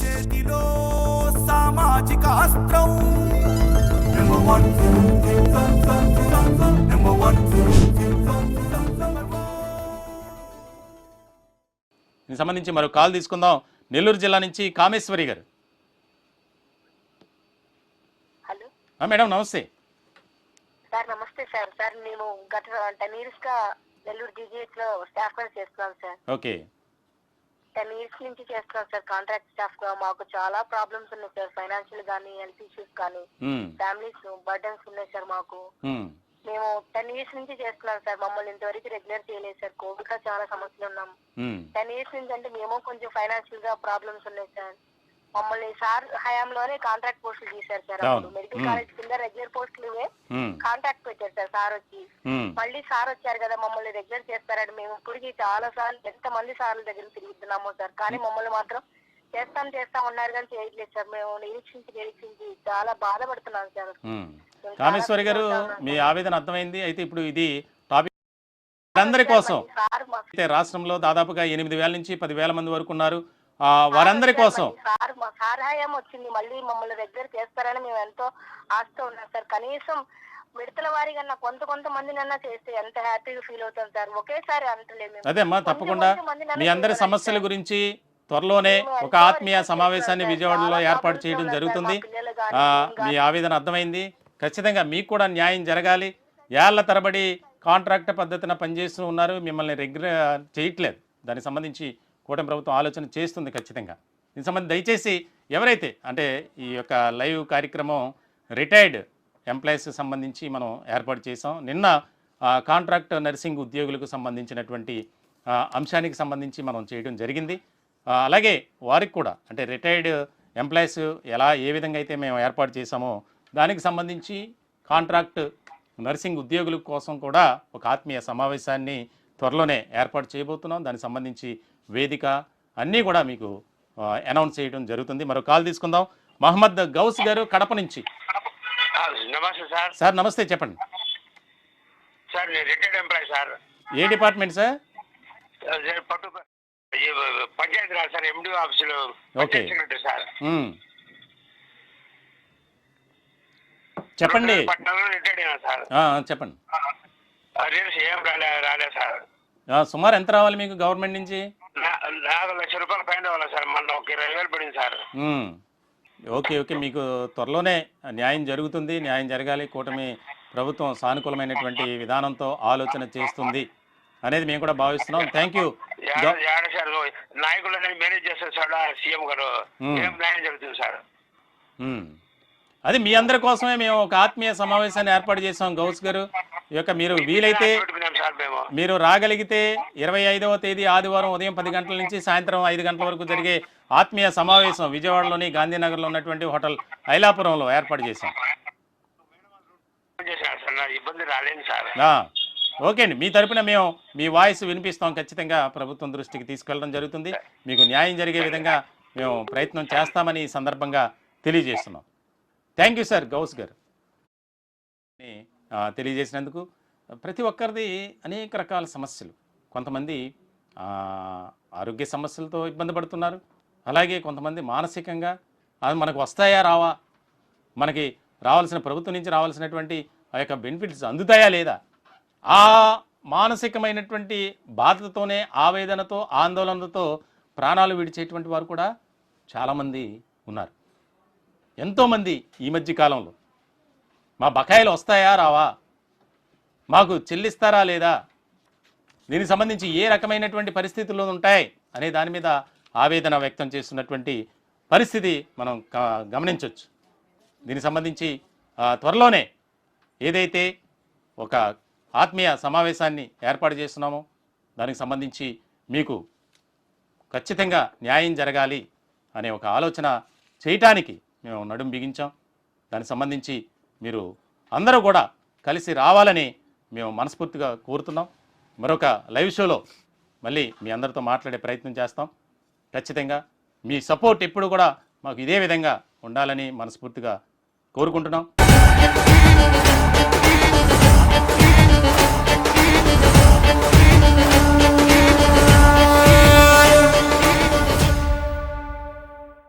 చేతిలో సామాజిక అస్త్రం. Number one. Number one. దీనికి సంబంధించి మరో కాల్ తీసుకుందాం. నెల్లూరు జిల్లా నుంచి కామేశ్వరి గారు. మేడం నమస్తే. సార్ నమస్తే సార్. సార్ మేము గత టెన్ ఇయర్స్గా నెల్లూరు జీజీహెచ్లో స్టాఫ్ చేస్తున్నాం సార్. ఓకే. టెన్ ఇయర్స్ నుంచి చేస్తున్నాం సార్ కాంట్రాక్ట్ స్టాఫ్గా. మాకు చాలా ప్రాబ్లమ్స్ ఉన్నాయి సార్ ఫైనాన్షియల్ కానీ హెల్త్ ఇష్యూస్ కానీ. ఫ్యామిలీస్ బర్డన్స్ ఉన్నాయి సార్ మాకు. ఉమ్, మేము టెన్ ఇయర్స్ నుంచి చేస్తున్నాం సార్ మమ్మల్ని ఇంతవరకు రెగ్యులర్ చేయలేదు సార్. కోవిడ్లో చాలా సమస్యలు ఉన్నాం. ఉమ్, టెన్ ఇయర్స్ నుంచి అంటే మేము కొంచెం ఫైనాన్షియల్గా ప్రాబ్లమ్స్ ఉన్నాయి సార్. మమ్మల్ని సార్ హయాంలోనే కాంట్రాక్ట్ పోస్టులు తీశారు సార్ అవును. అప్పుడు. Medical hmm. కాలేజ్ కింద రెగ్యులర్ పోస్టులు ఇవే కాంట్రాక్ట్ పెట్టారు సార్ సార్ వచ్చి. మళ్ళీ సార్ వచ్చారు కదా మమ్మల్ని రెగ్యులర్ చేస్తారని. మేము ఇప్పటికి చాలా సార్లు ఎంత మంది సార్ల దగ్గర తిరుగుతున్నామో సార్. కానీ మమ్మల్ని మాత్రం చేస్తాం చేస్తాం ఉన్నారు కానీ చేయట్లేదు సార్. మేము నిరీక్షించి నిరీక్షించి చాలా బాధపడుతున్నాం సార్. ఉమ్. కామేశ్వరి గారు మీ ఆవేదన అర్థమైంది. అయితే ఇప్పుడు ఇది టాపిక్ అందరి కోసం. సార్ మా అయితే రాష్ట్రంలో దాదాపుగా ఎనిమిది వేల నుంచి పదివేల మంది వరకు ఉన్నారు. వారందరి కోసం. సార్ మా సార్ హయాం వచ్చింది. మళ్ళీ మమ్మల్ని రెగ్యులర్ చేస్తారని మేము ఎంతో ఆశతో ఉన్నాం సార్. కనీసం విడతల వారిగా కొంత కొంత మందినన్నా చేస్తే ఎంత హ్యాపీగా ఫీల్ అవుతాం సార్. ఒకేసారి అంటలేదు మేము. అదే అమ్మా తప్పకుండా మీ అందరి సమస్యల గురించి త్వరలోనే ఒక ఆత్మీయ సమావేశాన్ని విజయవాడలో ఏర్పాటు చేయడం జరుగుతుంది. ఆ, మీ ఆవేదన అర్థమైంది. ఖచ్చితంగా మీకు కూడా న్యాయం జరగాలి. ఏళ్ళ తరబడి కాంట్రాక్ట్ పద్ధతిన పనిచేస్తూ ఉన్నారు. మిమ్మల్ని రెగ్యులర్ చేయట్లేదు. దానికి సంబంధించి కూటమి ప్రభుత్వం ఆలోచన చేస్తుంది ఖచ్చితంగా. దీనికి సంబంధించి దయచేసి ఎవరైతే అంటే ఈ యొక్క లైవ్ కార్యక్రమం రిటైర్డ్ ఎంప్లాయీస్ సంబంధించి మనం ఏర్పాటు చేసాం నిన్న కాంట్రాక్ట్ నర్సింగ్ ఉద్యోగులకు సంబంధించినటువంటి అంశానికి సంబంధించి మనం చేయడం జరిగింది. అలాగే వారికి కూడా అంటే రిటైర్డ్ ఎంప్లాయీస్ ఎలా ఏ విధంగా అయితే మేము ఏర్పాటు చేసామో దానికి సంబంధించి కాంట్రాక్ట్ నర్సింగ్ ఉద్యోగుల కోసం కూడా ఒక ఆత్మీయ సమావేశాన్ని త్వరలోనే ఏర్పాటు చేయబోతున్నాం. దానికి సంబంధించి వేదిక అన్నీ కూడా మీకు అనౌన్స్ చేయడం జరుగుతుంది. మరో కాల్ తీసుకుందాం. మహమ్మద్ గౌస్ గారు కడప నుంచి. నమస్తే సార్. సార్ నమస్తే చెప్పండి. సార్ నేను రిటైర్డ్ ఎంప్లాయ్ సార్. ఏ డిపార్ట్మెంట్ సార్? పట్టు ఈ పంచాయతీ రాజ్ సార్ ఎండి ఆఫీసులో ఓకే. Secretary sir. చెప్పండి. చెప్పండి. రీల్స్ ఏం రాలే రాలే సార్. ఆ, సుమారు ఎంత రావాలి మీకు గవర్నమెంట్ నుంచి? నా- నాకు లక్ష రూపాయలు ఫైన్ అవ్వాలి సార్ మొన్న ఒక ఇరవై వేలు పడింది సార్. మ్మ్. Okay okay. మీకు త్వరలోనే న్యాయం జరుగుతుంది న్యాయం జరగాలి. కూటమి ప్రభుత్వం సానుకూలమైనటువంటి విధానంతో ఆలోచన చేస్తుంది అనేది మేము కూడా భావిస్తున్నాం. థ్యాంక్ యూ నాయకులని మేనేజ్ చేస్తారు సార్ సీఎం గారు. ఏం న్యాయం జరుగుతుంది సార్? మ్మ్. అది మీ అందరి కోసమే మేము ఒక ఆత్మీయ సమావేశాన్ని ఏర్పాటు చేసాం గౌస్ గారు. ఈ యొక్క మీరు వీలైతే మీరు రాగలిగితే ఇరవై ఐదవ తేదీ ఆదివారం ఉదయం పది గంటల నుంచి సాయంత్రం ఐదు గంటల వరకు జరిగే ఆత్మీయ సమావేశం విజయవాడలోని గాంధీనగర్లో ఉన్నటువంటి హోటల్ ఐలాపురంలో ఏర్పాటు చేశాం. ఓకే అండి. మీ తరపున మేము మీ వాయిస్ వినిపిస్తాం ఖచ్చితంగా. ప్రభుత్వం దృష్టికి తీసుకెళ్ళడం జరుగుతుంది. మీకు న్యాయం జరిగే విధంగా మేము ప్రయత్నం చేస్తామని ఈ సందర్భంగా తెలియజేస్తున్నాం. Thank you sir. గౌస్ గారు. తెలియజేసినందుకు ప్రతి ఒక్కరిది అనేక రకాల సమస్యలు. కొంతమంది ఆరోగ్య సమస్యలతో ఇబ్బంది పడుతున్నారు. అలాగే కొంతమంది మానసికంగా అది మనకు వస్తాయా రావా? మనకి రావాల్సిన ప్రభుత్వం నుంచి రావాల్సినటువంటి ఆ యొక్క బెనిఫిట్స్ అందుతాయా లేదా? ఆ మానసికమైనటువంటి బాధతోనే ఆవేదనతో ఆందోళనతో ప్రాణాలు విడిచేటువంటి వారు కూడా చాలామంది ఉన్నారు. ఎంతోమంది ఈ మధ్య కాలంలో మా బకాయిలు వస్తాయా రావా? మాకు చెల్లిస్తారా లేదా? దీనికి సంబంధించి ఏ రకమైనటువంటి పరిస్థితులు ఉంటాయి అనే దాని మీద ఆవేదన వ్యక్తం చేస్తున్నటువంటి పరిస్థితి మనం గమనించవచ్చు దీనికి సంబంధించి త్వరలోనే ఏదైతే ఒక ఆత్మీయ సమావేశాన్ని ఏర్పాటు చేస్తున్నామో దానికి సంబంధించి మీకు ఖచ్చితంగా న్యాయం జరగాలి అనే ఒక ఆలోచన చేయటానికి మేము నడుం బిగించాం. దానికి సంబంధించి మీరు అందరూ కూడా కలిసి రావాలని మేము మనస్ఫూర్తిగా కోరుతున్నాం. మరొక లైవ్ షోలో మళ్ళీ మీ అందరితో మాట్లాడే ప్రయత్నం చేస్తాం. ఖచ్చితంగా మీ సపోర్ట్ ఎప్పుడు కూడా మాకు ఇదే విధంగా ఉండాలని మనస్ఫూర్తిగా కోరుకుంటున్నాం.